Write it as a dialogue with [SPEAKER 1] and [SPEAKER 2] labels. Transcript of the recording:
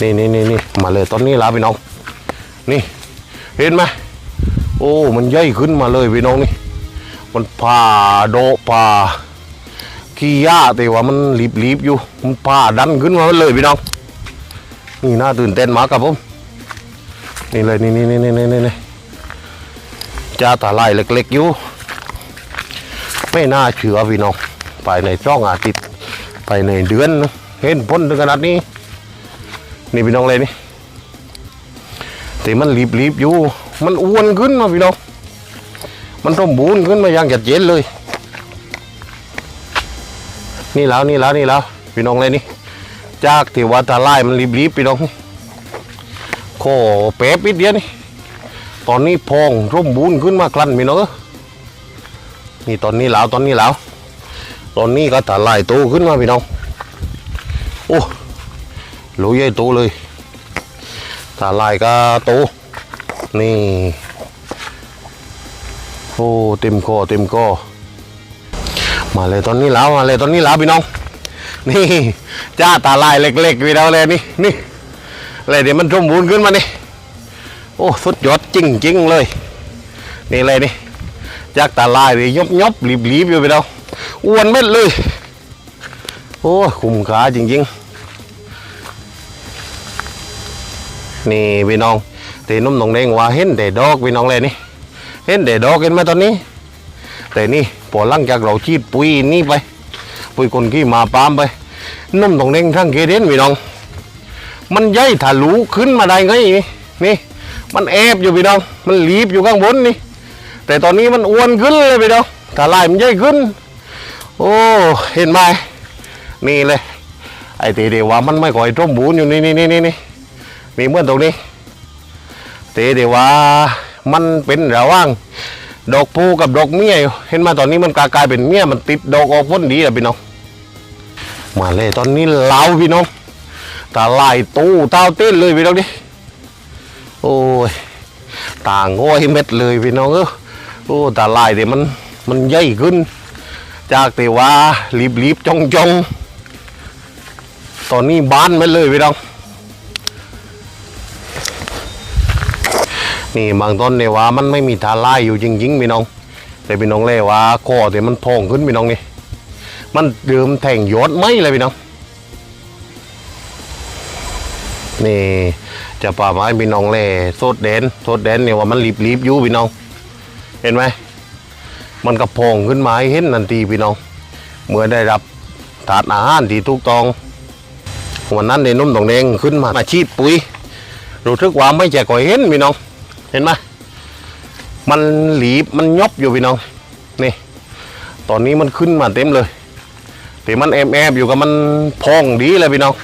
[SPEAKER 1] นี่นี่นี่นี่มาเลยตอนนี้ละพี่น้อง นี่ เห็นไหมโอ้ มันใหญ่ขึ้นมาเลยพี่น้องนี่ มันผ่าโดผ่าขี้ยาแต่ว่ามันรีบๆอยู่ มันผ่าดันขึ้นมาเลยพี่น้อง นี่น่าตื่นเต้นมากครับผม นี่เลยนี่นี่นี่นี่นี่นี่จ้าตาลายเล็กๆอยู่ ไม่น่าเชื่อพี่น้อง ไปในช่องอาทิตย์ ไปในเดือน เห็นพ้นถึงขนาดนี้ นี่พี่น้องเลยนี่แต่มันรีบๆอยู่ มันอ้วนขึ้นมาพี่น้อง มันสมบูรณ์ขึ้นมาอย่างจัดเจนเลย นี่แล้วนี่แล้วนี่แล้วพี่น้องเลยนี่ จากที่ว่าตาไล่มันรีบๆพี่น้องโคเป๊บนิดเดียวนี่ ตอนนี้พองร่มบูนขึ้นมากลั่นพี่น้องนี่ตอนนี้แล้วตอนนี้แล้ว ตอนนี้ก็ตาไล่โตขึ้นมาพี่น้อง โอ้ หลูใหญ่โตเลยตาไล่ก็โต นี่โอ้เต็มคอเต็มคอมาเลยตอนนี้แล้วมาเลยตอนนี้แล้วพี่น้อง นี่จ้าตาลายเล็กๆพี่น้องเลยนี่นี่เลยเดี๋ยวมันสมบูรณ์ขึ้นมานี่โอ้สุดยอดจริงๆเลย นี่เลยนี่จากตาลายไปยบยบๆรีบๆอยู่พี่น้องอ้วนเม็ดเลย โอ้คุ้มค่าจริงๆ นี่พี่น้องตีนุ่มตรงเด้งว่าเห็นแต่ดอกพี่น้องเลยนี่ เห็นแต่ดอกเห็นไหมตอนนี้ แต่นี่พอหลังจากเราชีดปุ๋ยนี่ไป ปุ๋ยคนขี้หมาปามไป นุ่มตรงเด้งทั้งเกเรนพี่น้อง มันใหญ่ทะลุขึ้นมาได้ไงนี่มันแอบอยู่พี่น้อง มันรีบอยู่ข้างบนนี่ แต่ตอนนี้มันอ้วนขึ้นเลยพี่น้องถ้าลายมันใหญ่ขึ้น โอ้ เห็นไหมนี่เลย ไอ้ตีเดียวว่ามันไม่ก่อยร่มบูนอยู่นี่นี่นี่นี่ มีเมื่อนตรงนี้เตีเดียวว่ามันเป็นระว่าง ดอกปูกับดอกเมียอยู่เห็นมาตอนนี้มันกลายเป็นเมียมันติดดอกออกพ้นดีอะพี่น้องมาเลยตอนนี้เหลาพี่น้องตาลายตู้เต้าเต้นเลยพี่น้องดิโอ้ยต่างง้อยเม็ดเลยพี่น้องเออโอ้ตาลายเดี๋ยวมันมันใหญ่ขึ้น จากแต่ว่ารีบๆจ้องๆตอนนี้บานไปเลยพี่น้อง นี่บางต้นเนี่ยว่ามันไม่มีทาลายอยู่จริงๆพี่น้อง แต่พี่น้องเล่ว่าคอแต่มันพองขึ้นพี่น้องนี่มันเดิมแทงยอดไม่เลยพี่น้องนี่จะป่าไม้พี่น้องเล่โซดแดนโซดแดนเนี่ยว่ามันรีบๆอยู่พี่น้อง เห็นไหมมันกระพองขึ้นมาให้เห็นนันทีพี่น้องเมื่อได้รับถาดอาหารที่ถูกต้องวันนั้นเดนุ่มตองแดงขึ้นมาอาชีพปุ๋ยรู้ทึกว่าไม่แจก่อยเห็นพี่น้อง เห็นไหมมันหลีบมันยบอยู่พี่น้องนี่ ตอนนี้มันขึ้นมาเต็มเลยแต่มันแอบแอบอยู่กับมันพองดีเลยพี่น้อง